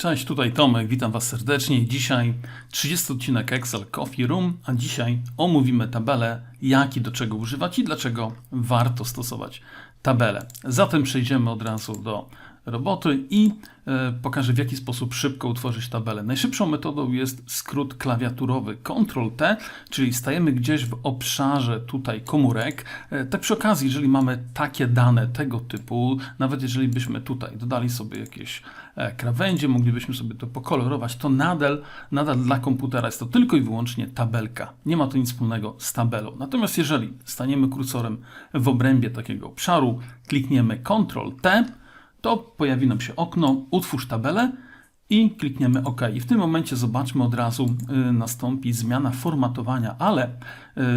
Cześć, tutaj Tomek, witam Was serdecznie. Dzisiaj 30 odcinek Excel Coffee Room, a dzisiaj omówimy tabelę, jak i do czego używać i dlaczego warto stosować tabelę. Zatem przejdziemy od razu do roboty i e, pokażę w jaki sposób szybko utworzyć tabelę. Najszybszą metodą jest skrót klawiaturowy Ctrl-T, czyli stajemy gdzieś w obszarze tutaj komórek. E, tak przy okazji, jeżeli mamy takie dane tego typu, nawet jeżeli byśmy tutaj dodali sobie jakieś e, krawędzie, moglibyśmy sobie to pokolorować, to nadal, nadal dla komputera jest to tylko i wyłącznie tabelka. Nie ma to nic wspólnego z tabelą. Natomiast jeżeli staniemy kursorem w obrębie takiego obszaru, klikniemy Ctrl-T, to pojawi nam się okno Utwórz tabelę i klikniemy OK. I w tym momencie zobaczmy od razu y, nastąpi zmiana formatowania, ale y,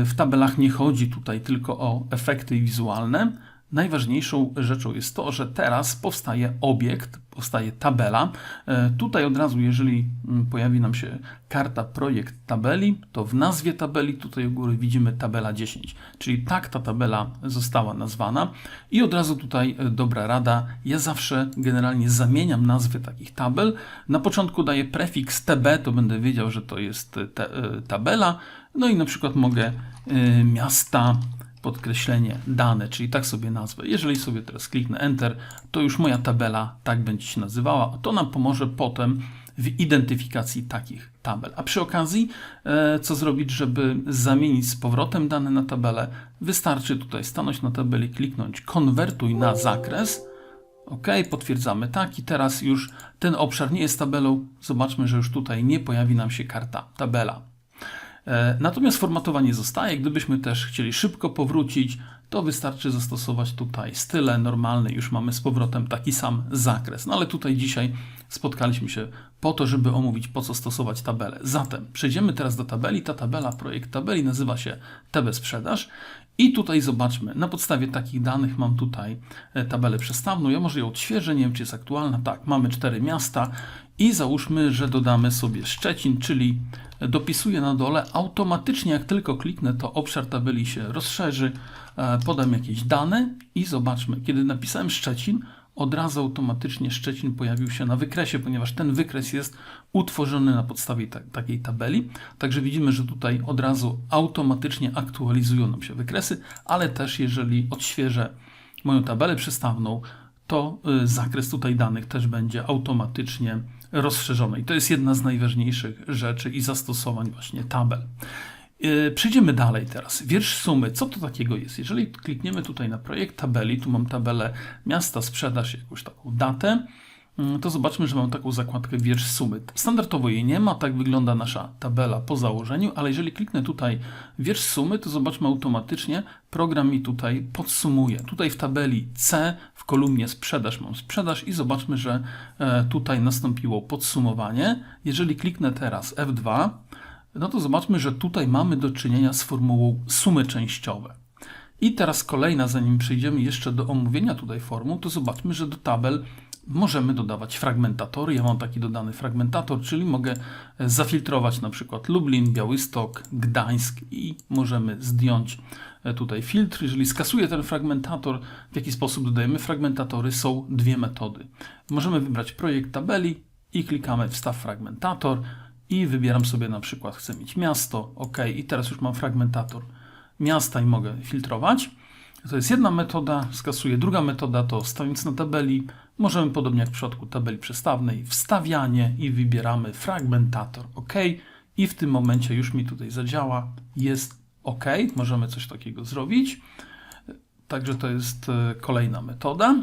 w tabelach nie chodzi tutaj tylko o efekty wizualne. Najważniejszą rzeczą jest to, że teraz powstaje obiekt, powstaje tabela. E, tutaj od razu, jeżeli mm, pojawi nam się karta projekt tabeli, to w nazwie tabeli tutaj u góry widzimy tabela 10, czyli tak ta tabela została nazwana. I od razu tutaj e, dobra rada, ja zawsze generalnie zamieniam nazwy takich tabel. Na początku daję prefiks tb, to będę wiedział, że to jest e, tabela. No i na przykład mogę miasta podkreślenie dane, czyli tak sobie nazwę. Jeżeli sobie teraz kliknę Enter, to już moja tabela tak będzie się nazywała. To nam pomoże potem w identyfikacji takich tabel. A przy okazji, e, co zrobić, żeby zamienić z powrotem dane na tabelę? Wystarczy tutaj stanąć na tabeli, kliknąć konwertuj na zakres. OK, potwierdzamy tak i teraz już ten obszar nie jest tabelą. Zobaczmy, że już tutaj nie pojawi nam się karta tabela. E, natomiast formatowanie zostaje. Gdybyśmy też chcieli szybko powrócić, to wystarczy zastosować tutaj style normalne. Już mamy z powrotem taki sam zakres. No ale tutaj dzisiaj spotkaliśmy się po to, żeby omówić, po co stosować tabelę. Zatem przejdziemy teraz do tabeli. Ta tabela, projekt tabeli nazywa się TB Sprzedaż. I tutaj zobaczmy, na podstawie takich danych mam tutaj e, tabelę przestawną. Ja może ją odświeżę, nie wiem czy jest aktualna. Tak, mamy cztery miasta i załóżmy, że dodamy sobie Szczecin, czyli dopisuję na dole. Automatycznie jak tylko kliknę, to obszar tabeli się rozszerzy. E, podam jakieś dane i zobaczmy, kiedy napisałem Szczecin, od razu automatycznie Szczecin pojawił się na wykresie, ponieważ ten wykres jest utworzony na podstawie ta takiej tabeli. Także widzimy, że tutaj od razu automatycznie aktualizują nam się wykresy, ale też jeżeli odświeżę moją tabelę przystawną, to y, zakres tutaj danych też będzie automatycznie rozszerzony. I to jest jedna z najważniejszych rzeczy i zastosowań właśnie tabel. Y, przejdziemy dalej teraz. Wiersz sumy. Co to takiego jest? Jeżeli klikniemy tutaj na projekt tabeli, tu mam tabelę miasta, sprzedaż, jakąś taką datę, to zobaczmy, że mam taką zakładkę wiersz sumy. Standardowo jej nie ma, tak wygląda nasza tabela po założeniu, ale jeżeli kliknę tutaj wiersz sumy, to zobaczmy automatycznie, program mi tutaj podsumuje. Tutaj w tabeli C w kolumnie sprzedaż mam sprzedaż i zobaczmy, że e, tutaj nastąpiło podsumowanie. Jeżeli kliknę teraz F2, no to zobaczmy, że tutaj mamy do czynienia z formułą sumy częściowe. I teraz kolejna, zanim przejdziemy jeszcze do omówienia tutaj formuł, to zobaczmy, że do tabel możemy dodawać fragmentatory. Ja mam taki dodany fragmentator, czyli mogę zafiltrować na przykład Lublin, Białystok, Gdańsk i możemy zdjąć e, tutaj filtr. Jeżeli skasuję ten fragmentator, w jaki sposób dodajemy fragmentatory, są dwie metody. Możemy wybrać projekt tabeli i klikamy wstaw fragmentator i wybieram sobie na przykład chcę mieć miasto, ok, i teraz już mam fragmentator miasta i mogę filtrować. To jest jedna metoda, skasuję. Druga metoda to stawiając na tabeli, możemy podobnie jak w przypadku tabeli przestawnej, wstawianie i wybieramy fragmentator OK. I w tym momencie już mi tutaj zadziała, jest OK, możemy coś takiego zrobić. Także to jest e, kolejna metoda.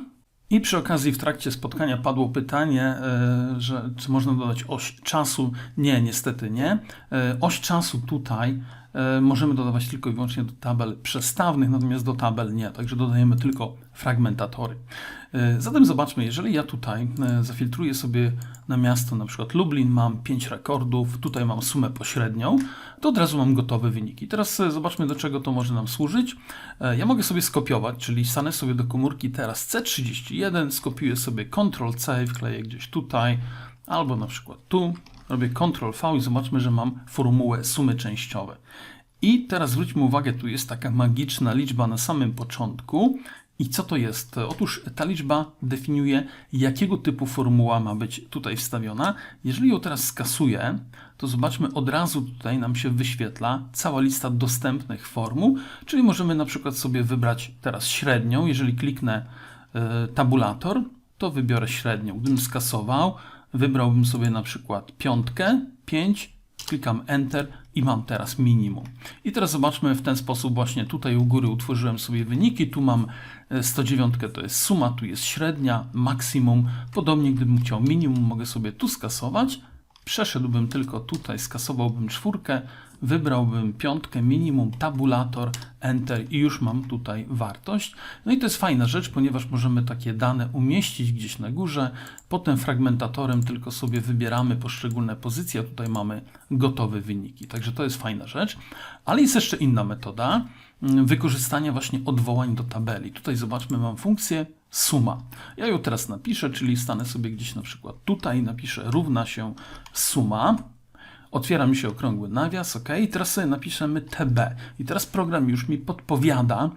I przy okazji w trakcie spotkania padło pytanie, e, że czy można dodać oś czasu. Nie, niestety nie. E, oś czasu tutaj możemy dodawać tylko i wyłącznie do tabel przestawnych, natomiast do tabel nie, także dodajemy tylko fragmentatory. E, zatem zobaczmy, jeżeli ja tutaj e, zafiltruję sobie na miasto, na przykład Lublin, mam 5 rekordów, tutaj mam sumę pośrednią, to od razu mam gotowe wyniki. Teraz zobaczmy, do czego to może nam służyć. Ja mogę sobie skopiować, czyli stanę sobie do komórki teraz C31, skopiuję sobie Ctrl-C, wkleję gdzieś tutaj, albo na przykład tu, robię Ctrl V i zobaczmy, że mam formułę sumy częściowe. I teraz zwróćmy uwagę, tu jest taka magiczna liczba na samym początku I co to jest? Otóż ta liczba definiuje, jakiego typu formuła ma być tutaj wstawiona. Jeżeli ją teraz skasuję, to zobaczmy, od razu tutaj nam się wyświetla cała lista dostępnych formuł, czyli możemy na przykład sobie wybrać teraz średnią. Jeżeli kliknę y, tabulator, to wybiorę średnią. Gdybym skasował, wybrałbym sobie na przykład piątkę, 5, klikam Enter i mam teraz minimum. I teraz zobaczmy w ten sposób właśnie tutaj u góry utworzyłem sobie wyniki, tu mam 109 to jest suma, tu jest średnia, maksimum. Podobnie gdybym chciał minimum, mogę sobie tu skasować, przeszedłbym tylko tutaj, skasowałbym czwórkę, wybrałbym piątkę, minimum, tabulator, enter i już mam tutaj wartość. No i to jest fajna rzecz, ponieważ możemy takie dane umieścić gdzieś na górze, potem fragmentatorem tylko sobie wybieramy poszczególne pozycje, a tutaj mamy gotowe wyniki. Także to jest fajna rzecz. Ale jest jeszcze inna metoda mm, wykorzystania właśnie odwołań do tabeli. Tutaj zobaczmy, mam funkcję suma. Ja ją teraz napiszę, czyli stanę sobie gdzieś na przykład tutaj, napiszę równa się suma. Otwiera mi się okrągły nawias, ok. I teraz sobie napiszemy TB. I teraz program już mi podpowiada,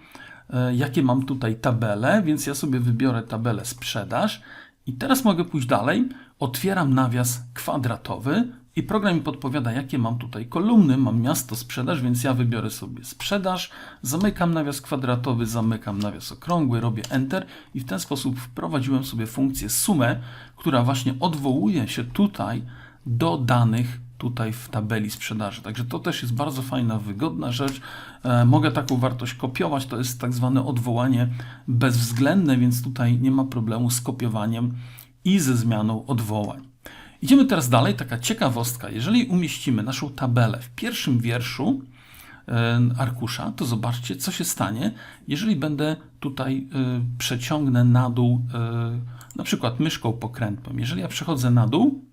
e, jakie mam tutaj tabele, więc ja sobie wybiorę tabelę sprzedaż. I teraz mogę pójść dalej. Otwieram nawias kwadratowy i program mi podpowiada, jakie mam tutaj kolumny. Mam miasto sprzedaż, więc ja wybiorę sobie sprzedaż, zamykam nawias kwadratowy, zamykam nawias okrągły, robię Enter i w ten sposób wprowadziłem sobie funkcję sumę, która właśnie odwołuje się tutaj do danych tutaj w tabeli sprzedaży. Także to też jest bardzo fajna, wygodna rzecz. E, mogę taką wartość kopiować, to jest tak zwane odwołanie bezwzględne, więc tutaj nie ma problemu z kopiowaniem i ze zmianą odwołań. Idziemy teraz dalej, taka ciekawostka. Jeżeli umieścimy naszą tabelę w pierwszym wierszu e, arkusza, to zobaczcie, co się stanie, jeżeli będę tutaj e, przeciągnę na dół, na przykład myszką pokrętną. Jeżeli ja przechodzę na dół,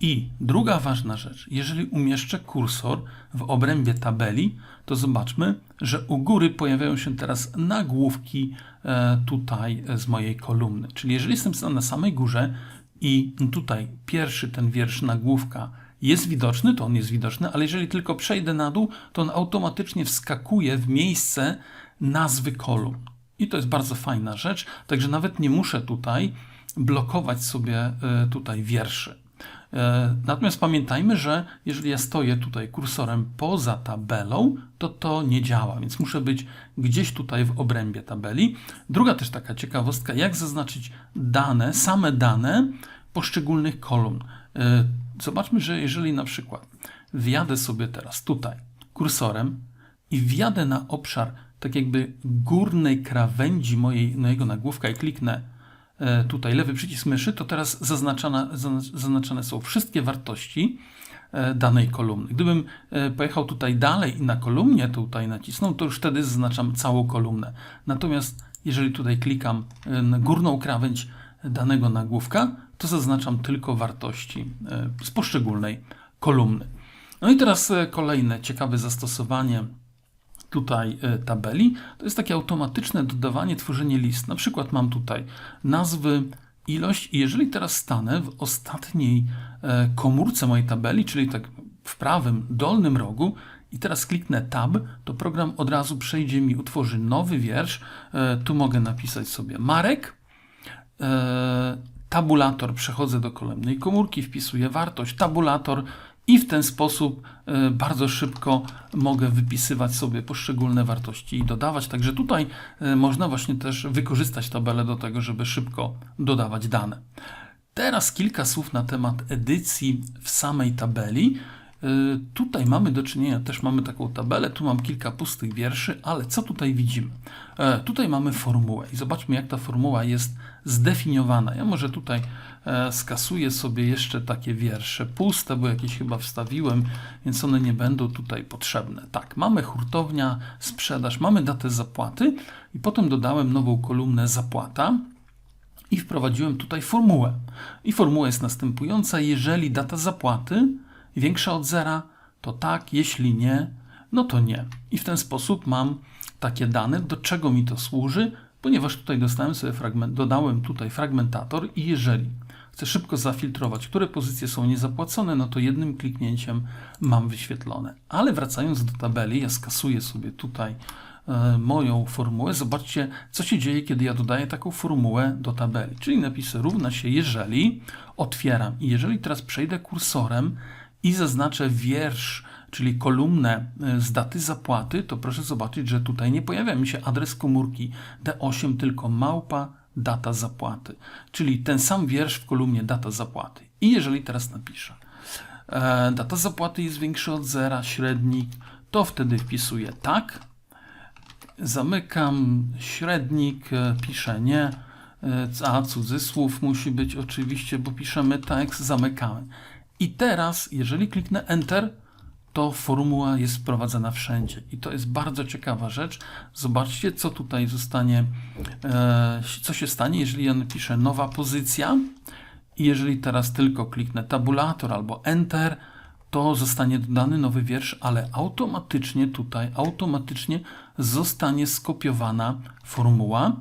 i druga ważna rzecz, jeżeli umieszczę kursor w obrębie tabeli, to zobaczmy, że u góry pojawiają się teraz nagłówki e, tutaj z mojej kolumny. Czyli jeżeli jestem na samej górze i tutaj pierwszy ten wiersz nagłówka jest widoczny, to on jest widoczny, ale jeżeli tylko przejdę na dół, to on automatycznie wskakuje w miejsce nazwy kolumn. I to jest bardzo fajna rzecz, także nawet nie muszę tutaj blokować sobie e, tutaj wierszy. E, natomiast pamiętajmy, że jeżeli ja stoję tutaj kursorem poza tabelą, to to nie działa, więc muszę być gdzieś tutaj w obrębie tabeli. Druga też taka ciekawostka, jak zaznaczyć dane, same dane poszczególnych kolumn. E, zobaczmy, że jeżeli na przykład wjadę sobie teraz tutaj kursorem i wjadę na obszar tak jakby górnej krawędzi mojej, mojego nagłówka i kliknę tutaj lewy przycisk myszy, to teraz zaznaczane, zaznaczone są wszystkie wartości e, danej kolumny. Gdybym e, pojechał tutaj dalej i na kolumnie tutaj nacisnął, to już wtedy zaznaczam całą kolumnę. Natomiast jeżeli tutaj klikam na górną krawędź danego nagłówka, to zaznaczam tylko wartości z poszczególnej kolumny. No i teraz kolejne ciekawe zastosowanie tutaj e, tabeli, to jest takie automatyczne dodawanie, tworzenie list. Na przykład mam tutaj nazwy, ilość i jeżeli teraz stanę w ostatniej e, komórce mojej tabeli, czyli tak w prawym dolnym rogu i teraz kliknę tab, to program od razu przejdzie mi, utworzy nowy wiersz. E, tu mogę napisać sobie Marek, tabulator, przechodzę do kolejnej komórki, wpisuję wartość, tabulator, i w ten sposób e, bardzo szybko mogę wypisywać sobie poszczególne wartości i dodawać. Także tutaj e, można właśnie też wykorzystać tabelę do tego, żeby szybko dodawać dane. Teraz kilka słów na temat edycji w samej tabeli. E, tutaj mamy do czynienia, też mamy taką tabelę, tu mam kilka pustych wierszy, ale co tutaj widzimy? Tutaj mamy formułę i zobaczmy jak ta formuła jest zdefiniowana. Ja może tutaj E, skasuję sobie jeszcze takie wiersze puste, bo jakieś chyba wstawiłem, więc one nie będą tutaj potrzebne. Tak, mamy hurtownia, sprzedaż, mamy datę zapłaty i potem dodałem nową kolumnę zapłata i wprowadziłem tutaj formułę. I formuła jest następująca: jeżeli data zapłaty większa od zera, to tak, jeśli nie, no to nie. I w ten sposób mam takie dane, do czego mi to służy, ponieważ tutaj dostałem sobie fragment, dodałem tutaj fragmentator i jeżeli chcę szybko zafiltrować, które pozycje są niezapłacone, no to jednym kliknięciem mam wyświetlone. Ale wracając do tabeli, ja skasuję sobie tutaj e, moją formułę, zobaczcie, co się dzieje, kiedy ja dodaję taką formułę do tabeli. Czyli napisy równa się jeżeli, otwieram. I jeżeli teraz przejdę kursorem i zaznaczę wiersz, czyli kolumnę e, z daty zapłaty, to proszę zobaczyć, że tutaj nie pojawia mi się adres komórki D8, tylko małpa data zapłaty. Czyli ten sam wiersz w kolumnie data zapłaty. I jeżeli teraz napiszę, e, data zapłaty jest większa od zera, średnik, to wtedy wpisuję tak, zamykam średnik, e, piszę nie, e, a cudzysłów musi być oczywiście, bo piszemy tekst, zamykamy. I teraz, jeżeli kliknę Enter, to formuła jest wprowadzana wszędzie. I to jest bardzo ciekawa rzecz. Zobaczcie, co tutaj zostanie, e, co się stanie, jeżeli ja napiszę nowa pozycja. I jeżeli teraz tylko kliknę tabulator albo Enter, to zostanie dodany nowy wiersz, ale automatycznie tutaj, automatycznie zostanie skopiowana formuła.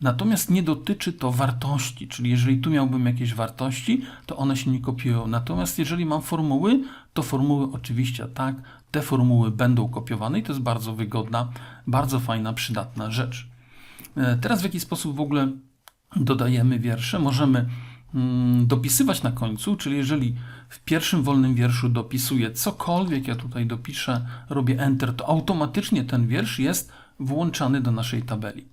Natomiast nie dotyczy to wartości, czyli jeżeli tu miałbym jakieś wartości, to one się nie kopiują. Natomiast jeżeli mam formuły, to formuły oczywiście tak, te formuły będą kopiowane i to jest bardzo wygodna, bardzo fajna, przydatna rzecz. E, Teraz w jaki sposób w ogóle dodajemy wiersze? Możemy mm, dopisywać na końcu, czyli jeżeli w pierwszym wolnym wierszu dopisuję cokolwiek, ja tutaj dopiszę, robię Enter, to automatycznie ten wiersz jest włączany do naszej tabeli.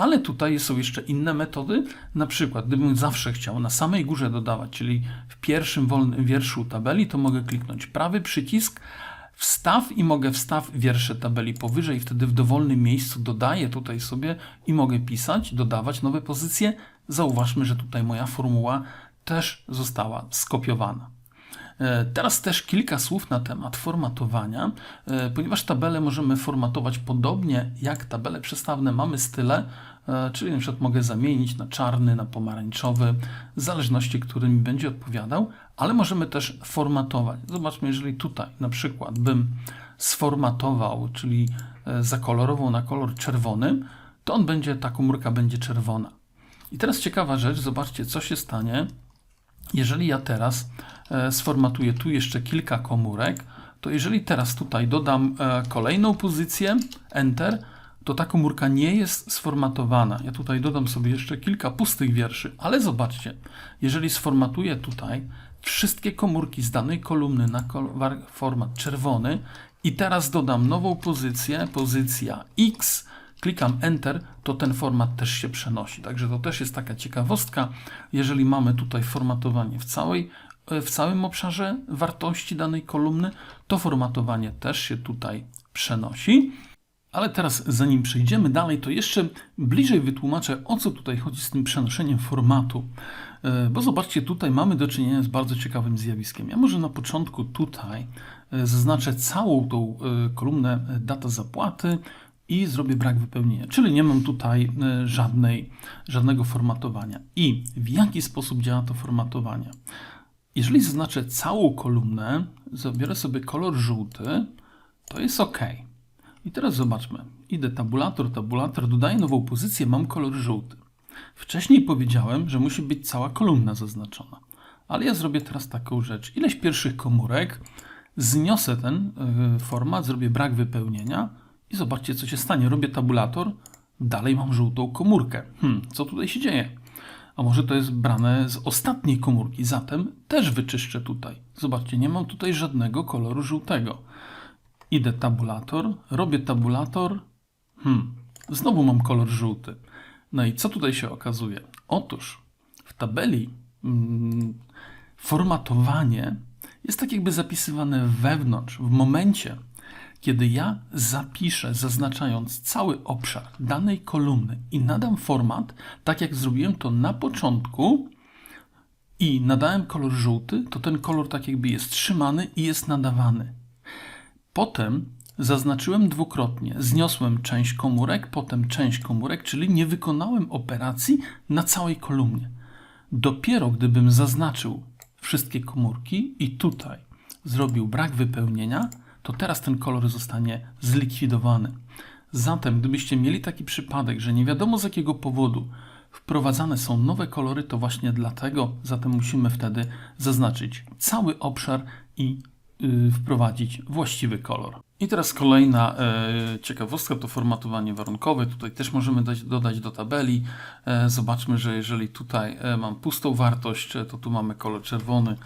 Ale tutaj są jeszcze inne metody. Na przykład, gdybym zawsze chciał na samej górze dodawać, czyli w pierwszym wolnym wierszu tabeli, to mogę kliknąć prawy przycisk, wstaw i mogę wstaw wiersze tabeli powyżej. Wtedy w dowolnym miejscu dodaję tutaj sobie i mogę pisać, dodawać nowe pozycje. Zauważmy, że tutaj moja formuła też została skopiowana. E, Teraz też kilka słów na temat formatowania, e, ponieważ tabele możemy formatować podobnie jak tabele przestawne. Mamy style, czyli na przykład mogę zamienić na czarny, na pomarańczowy, w zależności, który mi będzie odpowiadał, ale możemy też formatować. Zobaczmy, jeżeli tutaj na przykład bym sformatował, czyli e, zakolorował na kolor czerwony, to on będzie, ta komórka będzie czerwona. I teraz ciekawa rzecz, zobaczcie, co się stanie, jeżeli ja teraz e, sformatuję tu jeszcze kilka komórek, to jeżeli teraz tutaj dodam e, kolejną pozycję, Enter, to ta komórka nie jest sformatowana. Ja tutaj dodam sobie jeszcze kilka pustych wierszy, ale zobaczcie, jeżeli sformatuję tutaj wszystkie komórki z danej kolumny na format czerwony i teraz dodam nową pozycję, pozycja X, klikam Enter, to ten format też się przenosi. Także to też jest taka ciekawostka. Jeżeli mamy tutaj formatowanie w, całej, w całym obszarze wartości danej kolumny, to formatowanie też się tutaj przenosi. Ale teraz, zanim przejdziemy dalej, to jeszcze bliżej wytłumaczę, o co tutaj chodzi z tym przenoszeniem formatu. E, Bo zobaczcie, tutaj mamy do czynienia z bardzo ciekawym zjawiskiem. Ja może na początku tutaj e, zaznaczę całą tą e, kolumnę data zapłaty i zrobię brak wypełnienia, czyli nie mam tutaj żadnej, żadnego formatowania. I w jaki sposób działa to formatowanie? Jeżeli zaznaczę całą kolumnę, zabiorę sobie kolor żółty, to jest OK. I teraz zobaczmy. Idę tabulator, tabulator, dodaję nową pozycję, mam kolor żółty. Wcześniej powiedziałem, że musi być cała kolumna zaznaczona. Ale ja zrobię teraz taką rzecz. Ileś pierwszych komórek, zniosę ten y, format, zrobię brak wypełnienia i zobaczcie, co się stanie. Robię tabulator, dalej mam żółtą komórkę. Hmm, co tutaj się dzieje? A może to jest brane z ostatniej komórki, zatem też wyczyszczę tutaj. Zobaczcie, nie mam tutaj żadnego koloru żółtego. Idę tabulator, robię tabulator. Hmm, znowu mam kolor żółty. No i co tutaj się okazuje? Otóż w tabeli mm, formatowanie jest tak jakby zapisywane wewnątrz, w momencie, kiedy ja zapiszę, zaznaczając cały obszar danej kolumny i nadam format, tak jak zrobiłem to na początku, i nadałem kolor żółty, to ten kolor tak jakby jest trzymany i jest nadawany. Potem zaznaczyłem dwukrotnie, zniosłem część komórek, potem część komórek, czyli nie wykonałem operacji na całej kolumnie. Dopiero gdybym zaznaczył wszystkie komórki i tutaj zrobił brak wypełnienia, to teraz ten kolor zostanie zlikwidowany. Zatem, gdybyście mieli taki przypadek, że nie wiadomo z jakiego powodu wprowadzane są nowe kolory, to właśnie dlatego, zatem musimy wtedy zaznaczyć cały obszar i wprowadzić właściwy kolor. I teraz kolejna e, ciekawostka to formatowanie warunkowe. Tutaj też możemy dać, dodać do tabeli. E, zobaczmy, że jeżeli tutaj e, mam pustą wartość, to tu mamy kolor czerwony.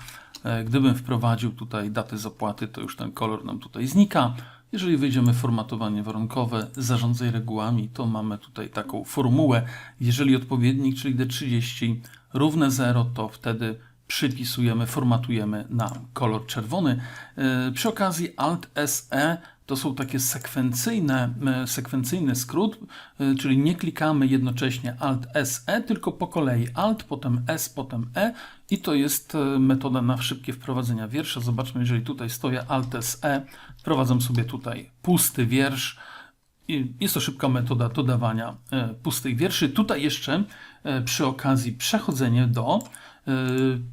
Gdybym wprowadził tutaj datę zapłaty, to już ten kolor nam tutaj znika. Jeżeli wyjdziemy w formatowanie warunkowe, zarządzaj regułami, to mamy tutaj taką formułę. Jeżeli odpowiednik, czyli D30 równe 0, to wtedy przypisujemy, formatujemy na kolor czerwony. E, Przy okazji Alt SE to są takie sekwencyjne, e, sekwencyjny skrót, e, czyli nie klikamy jednocześnie Alt SE, tylko po kolei Alt, potem S, potem E i to jest metoda na szybkie wprowadzenia wiersza. Zobaczmy, jeżeli tutaj stoję Alt SE, wprowadzam sobie tutaj pusty wiersz, Jest to szybka metoda dodawania pustych wierszy. Tutaj jeszcze przy okazji przechodzenie do,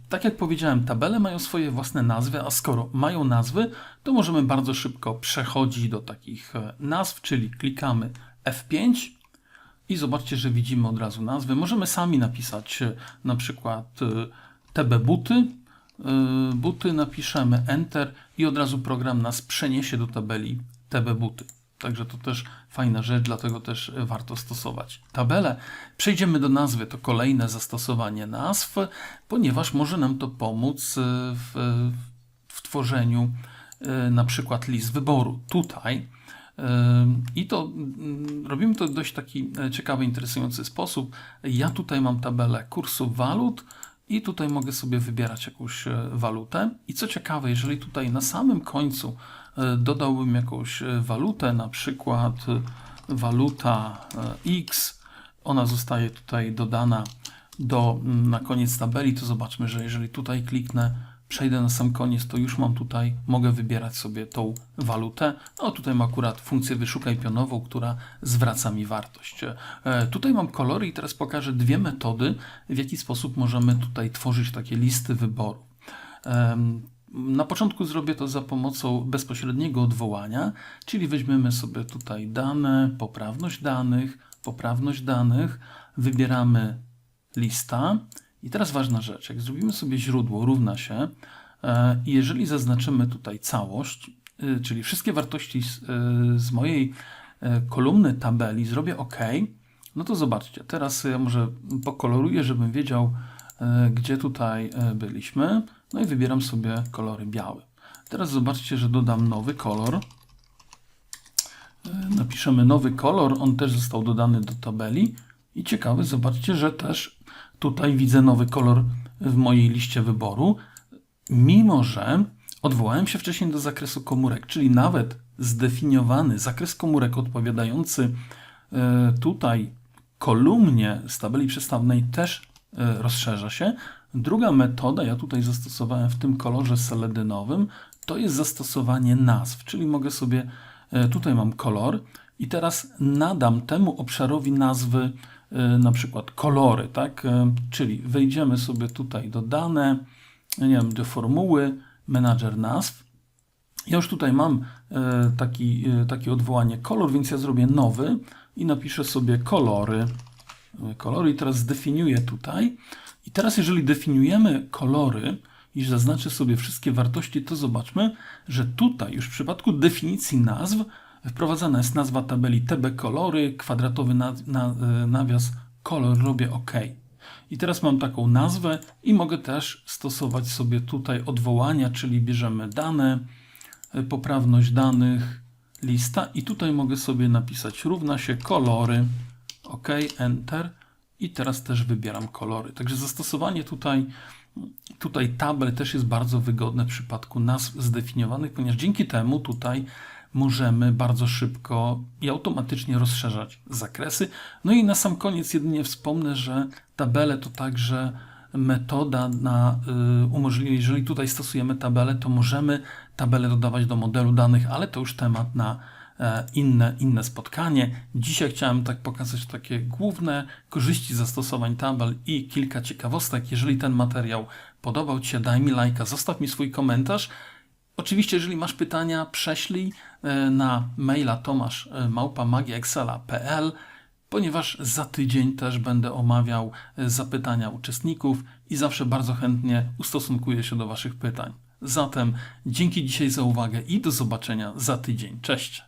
tak jak powiedziałem, tabele mają swoje własne nazwy, a skoro mają nazwy, to możemy bardzo szybko przechodzić do takich e, nazw, czyli klikamy F5 i zobaczcie, że widzimy od razu nazwy. Możemy sami napisać e, na przykład e, TB buty, e, buty napiszemy Enter i od razu program nas przeniesie do tabeli TB buty. Także to też fajna rzecz, dlatego też e, warto stosować tabelę. Przejdziemy do nazwy, to kolejne zastosowanie nazw, ponieważ może nam to pomóc e, w, w tworzeniu e, na przykład list wyboru. Tutaj e, i to mm, robimy to w dość taki e, ciekawy, interesujący sposób. Ja tutaj mam tabelę kursów walut i tutaj mogę sobie wybierać jakąś e, walutę. I co ciekawe, jeżeli tutaj na samym końcu e, dodałbym jakąś e, walutę, na przykład e, waluta e, X, ona zostaje tutaj dodana do, na koniec tabeli, to zobaczmy, że jeżeli tutaj kliknę, przejdę na sam koniec, to już mam tutaj, mogę wybierać sobie tą walutę. No tutaj mam akurat funkcję wyszukaj pionową, która zwraca mi wartość. E, Tutaj mam kolory i teraz pokażę dwie metody, w jaki sposób możemy tutaj tworzyć takie listy wyboru. Na początku zrobię to za pomocą bezpośredniego odwołania, czyli weźmiemy sobie tutaj dane, poprawność danych, poprawność danych, wybieramy lista. I teraz ważna rzecz, jak zrobimy sobie źródło równa się e, jeżeli zaznaczymy tutaj całość, y, czyli wszystkie wartości z, y, z mojej e, kolumny tabeli zrobię OK, no to zobaczcie, teraz ja może pokoloruję, żebym wiedział, e, gdzie tutaj e, byliśmy. No i wybieram sobie kolory białe. Teraz zobaczcie, że dodam nowy kolor. E, Napiszemy nowy kolor, on też został dodany do tabeli. I ciekawy, zobaczcie, że też tutaj widzę nowy kolor w mojej liście wyboru, mimo że odwołałem się wcześniej do zakresu komórek, czyli nawet zdefiniowany zakres komórek odpowiadający e, tutaj kolumnie z tabeli przestawnej też e, rozszerza się. Druga metoda, ja tutaj zastosowałem w tym kolorze seledynowym, to jest zastosowanie nazw, czyli mogę sobie, e, tutaj mam kolor i teraz nadam temu obszarowi nazwy e, na przykład kolory, tak? E, Czyli wejdziemy sobie tutaj do dane, nie wiem, do formuły, menadżer nazw. Ja już tutaj mam e, taki, e, takie odwołanie kolor, więc ja zrobię nowy i napiszę sobie kolory. E, Kolory i teraz zdefiniuję tutaj. I teraz jeżeli definiujemy kolory i zaznaczę sobie wszystkie wartości, to zobaczmy, że tutaj już w przypadku definicji nazw wprowadzana jest nazwa tabeli TB kolory, kwadratowy na, na, e, nawias kolor, robię OK. I teraz mam taką nazwę i mogę też stosować sobie tutaj odwołania, czyli bierzemy dane, e, poprawność danych, lista i tutaj mogę sobie napisać równa się kolory, OK, Enter i teraz też wybieram kolory. Także zastosowanie tutaj, tutaj tabel też jest bardzo wygodne w przypadku nazw zdefiniowanych, ponieważ dzięki temu tutaj możemy bardzo szybko i automatycznie rozszerzać zakresy. No i na sam koniec jedynie wspomnę, że tabele to także metoda na y, umożliwienie, jeżeli tutaj stosujemy tabelę, to możemy tabelę dodawać do modelu danych, ale to już temat na inne, inne spotkanie. Dzisiaj chciałem tak pokazać takie główne korzyści zastosowań tabel i kilka ciekawostek. Jeżeli ten materiał podobał Ci się, daj mi lajka, zostaw mi swój komentarz. Oczywiście, jeżeli masz pytania, prześlij e, na maila tomasz.magiaexcela.pl ponieważ za tydzień też będę omawiał e, zapytania uczestników i zawsze bardzo chętnie ustosunkuję się do Waszych pytań. Zatem dzięki dzisiaj za uwagę i do zobaczenia za tydzień. Cześć!